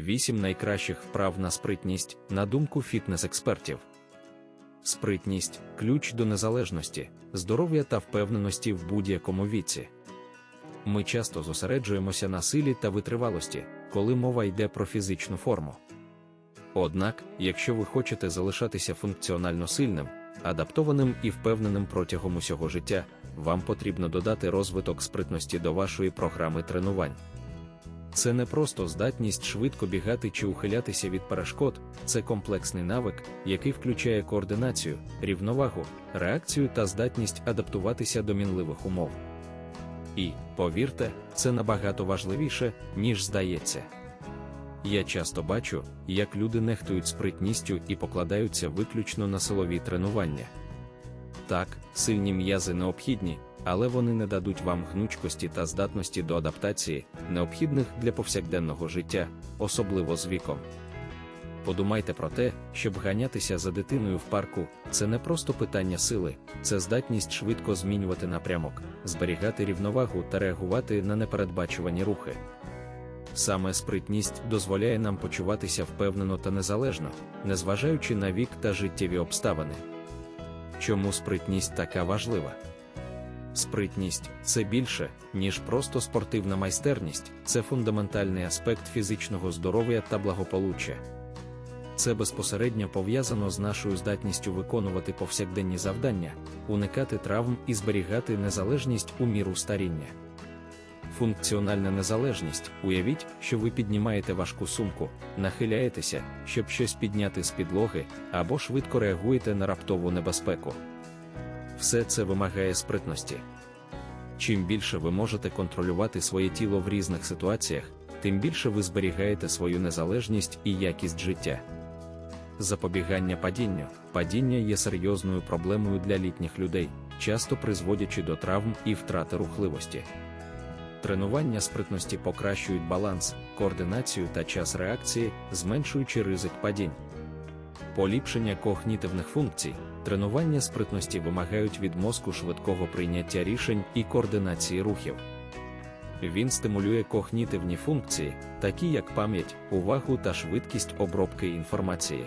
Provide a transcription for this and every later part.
8 найкращих вправ на спритність, на думку фітнес-експертів. Спритність ключ до незалежності, здоров'я та впевненості в будь-якому віці. Ми часто зосереджуємося на силі та витривалості, коли мова йде про фізичну форму. Однак, якщо ви хочете залишатися функціонально сильним, адаптованим і впевненим протягом усього життя, вам потрібно додати розвиток спритності до вашої програми тренувань. Це не просто здатність швидко бігати чи ухилятися від перешкод, це комплексний навик, який включає координацію, рівновагу, реакцію та здатність адаптуватися до мінливих умов. І, повірте, це набагато важливіше, ніж здається. Я часто бачу, як люди нехтують спритністю і покладаються виключно на силові тренування. Так, сильні м'язи необхідні, але вони не дадуть вам гнучкості та здатності до адаптації, необхідних для повсякденного життя, особливо з віком. Подумайте про те, щоб ганятися за дитиною в парку, це не просто питання сили, це здатність швидко змінювати напрямок, зберігати рівновагу та реагувати на непередбачувані рухи. Саме спритність дозволяє нам почуватися впевнено та незалежно, незважаючи на вік та життєві обставини. Чому спритність така важлива? Спритність це більше, ніж просто спортивна майстерність, це фундаментальний аспект фізичного здоров'я та благополуччя. Це безпосередньо пов'язано з нашою здатністю виконувати повсякденні завдання, уникати травм і зберігати незалежність у міру старіння. Функціональна незалежність. Уявіть, що ви піднімаєте важку сумку, нахиляєтеся, щоб щось підняти з підлоги, або швидко реагуєте на раптову небезпеку. Все це вимагає спритності. Чим більше ви можете контролювати своє тіло в різних ситуаціях, тим більше ви зберігаєте свою незалежність і якість життя. Запобігання падінню. Падіння є серйозною проблемою для літніх людей, часто призводячи до травм і втрати рухливості. Тренування спритності покращують баланс, координацію та час реакції, зменшуючи ризик падінь. Поліпшення когнітивних функцій, тренування спритності вимагають від мозку швидкого прийняття рішень і координації рухів. Він стимулює когнітивні функції, такі як пам'ять, увагу та швидкість обробки інформації.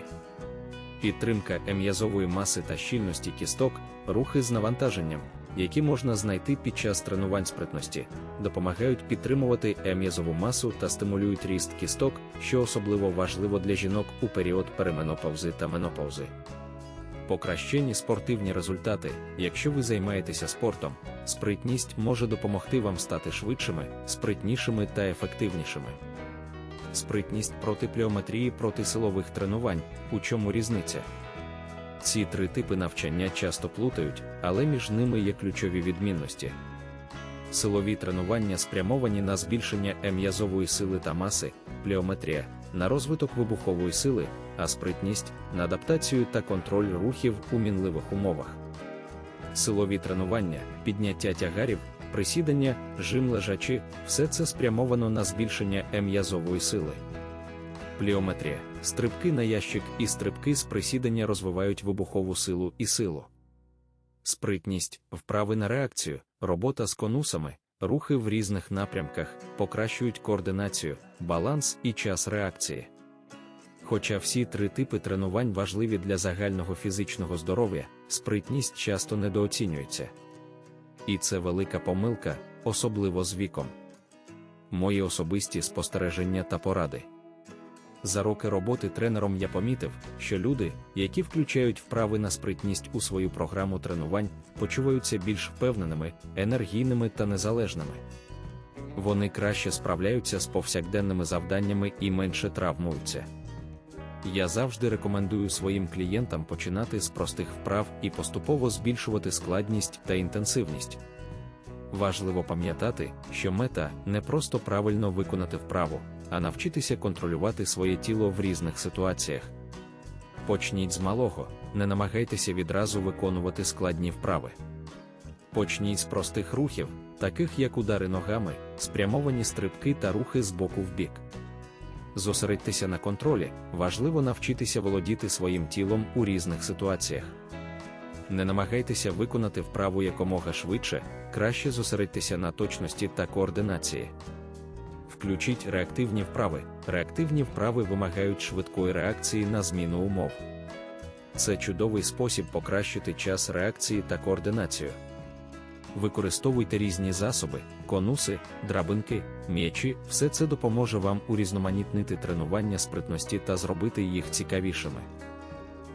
Підтримка ем'язової маси та щільності кісток, рухи з навантаженням, які можна знайти під час тренувань спритності, допомагають підтримувати ем'язову масу та стимулюють ріст кісток, що особливо важливо для жінок у період переменопаузи та менопаузи. Покращені спортивні результати, якщо ви займаєтеся спортом, спритність може допомогти вам стати швидшими, спритнішими та ефективнішими. Спритність проти плеометрії проти силових тренувань, у чому різниця? Ці три типи навчання часто плутають, але між ними є ключові відмінності. Силові тренування спрямовані на збільшення ем'язової сили та маси, плеометрія, на розвиток вибухової сили, а спритність на адаптацію та контроль рухів у мінливих умовах. Силові тренування, підняття тягарів, присідання, жим лежачі все це спрямовано на збільшення ем'язової сили. Пліометрія, стрибки на ящик і стрибки з присідання розвивають вибухову силу і силу. Спритність, вправи на реакцію, робота з конусами, рухи в різних напрямках покращують координацію, баланс і час реакції. Хоча всі три типи тренувань важливі для загального фізичного здоров'я, спритність часто недооцінюється. І це велика помилка, особливо з віком. Мої особисті спостереження та поради. За роки роботи тренером я помітив, що люди, які включають вправи на спритність у свою програму тренувань, почуваються більш впевненими, енергійними та незалежними. Вони краще справляються з повсякденними завданнями і менше травмуються. Я завжди рекомендую своїм клієнтам починати з простих вправ і поступово збільшувати складність та інтенсивність. Важливо пам'ятати, що мета не просто правильно виконати вправу, а навчитися контролювати своє тіло в різних ситуаціях. Почніть з малого, не намагайтеся відразу виконувати складні вправи. Почніть з простих рухів, таких як удари ногами, спрямовані стрибки та рухи з боку в бік. Зосередьтеся на контролі, важливо навчитися володіти своїм тілом у різних ситуаціях. Не намагайтеся виконати вправу якомога швидше, краще зосередьтеся на точності та координації Включіть реактивні вправи. Реактивні вправи вимагають швидкої реакції на зміну умов. Це чудовий спосіб покращити час реакції та координацію. Використовуйте різні засоби, конуси, драбинки, м'ячі, все це допоможе вам урізноманітнити тренування спритності та зробити їх цікавішими.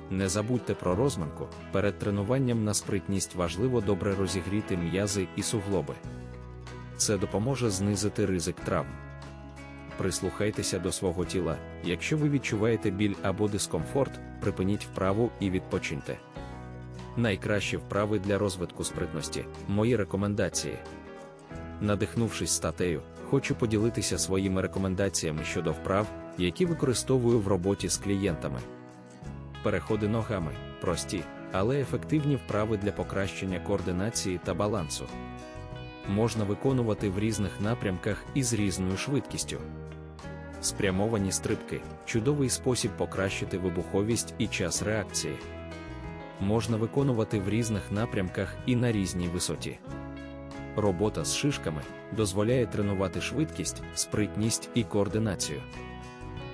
Не забудьте про розминку. Перед тренуванням на спритність важливо добре розігріти м'язи і суглоби. Це допоможе знизити ризик травм. Прислухайтеся до свого тіла. Якщо ви відчуваєте біль або дискомфорт, припиніть вправу і відпочиньте. Найкращі вправи для розвитку спритності мої рекомендації. Надихнувшись статтею, хочу поділитися своїми рекомендаціями щодо вправ, які використовую в роботі з клієнтами. Переходи ногами прості, але ефективні вправи для покращення координації та балансу. Можна виконувати в різних напрямках і з різною швидкістю. Спрямовані стрибки чудовий спосіб покращити вибуховість і час реакції. Можна виконувати в різних напрямках і на різній висоті. Робота з шишками дозволяє тренувати швидкість, спритність і координацію.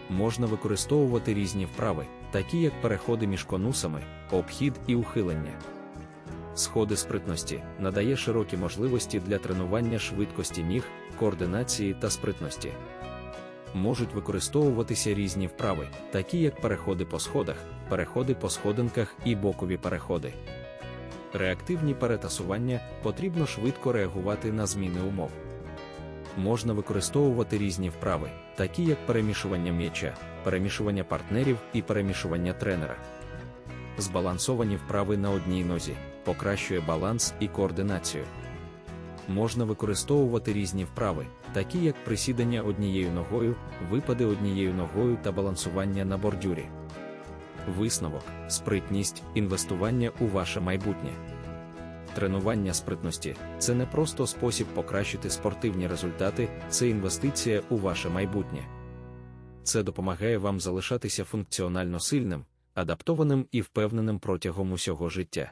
Можна використовувати різні вправи, такі як переходи між конусами, обхід і ухилення. Сходи спритності надає широкі можливості для тренування швидкості ніг, координації та спритності. Можуть використовуватися різні вправи, такі як переходи по сходах, переходи по сходинках і бокові переходи. Реактивні перетасування потрібно швидко реагувати на зміни умов. Можна використовувати різні вправи, такі як перемішування м'яча, перемішування партнерів і перемішування тренера. Збалансовані вправи на одній нозі покращує баланс і координацію. Можна використовувати різні вправи, такі як присідання однією ногою, випади однією ногою та балансування на бордюрі. Висновок, спритність, інвестування у ваше майбутнє. Тренування спритності це не просто спосіб покращити спортивні результати, це інвестиція у ваше майбутнє. Це допомагає вам залишатися функціонально сильним, адаптованим і впевненим протягом усього життя.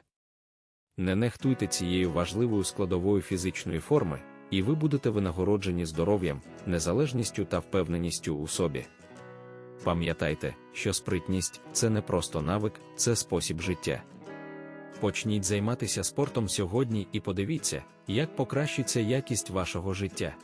Не нехтуйте цією важливою складовою фізичної форми, і ви будете винагороджені здоров'ям, незалежністю та впевненістю у собі. Пам'ятайте, що спритність це не просто навик, це спосіб життя. Почніть займатися спортом сьогодні і подивіться, як покращиться якість вашого життя.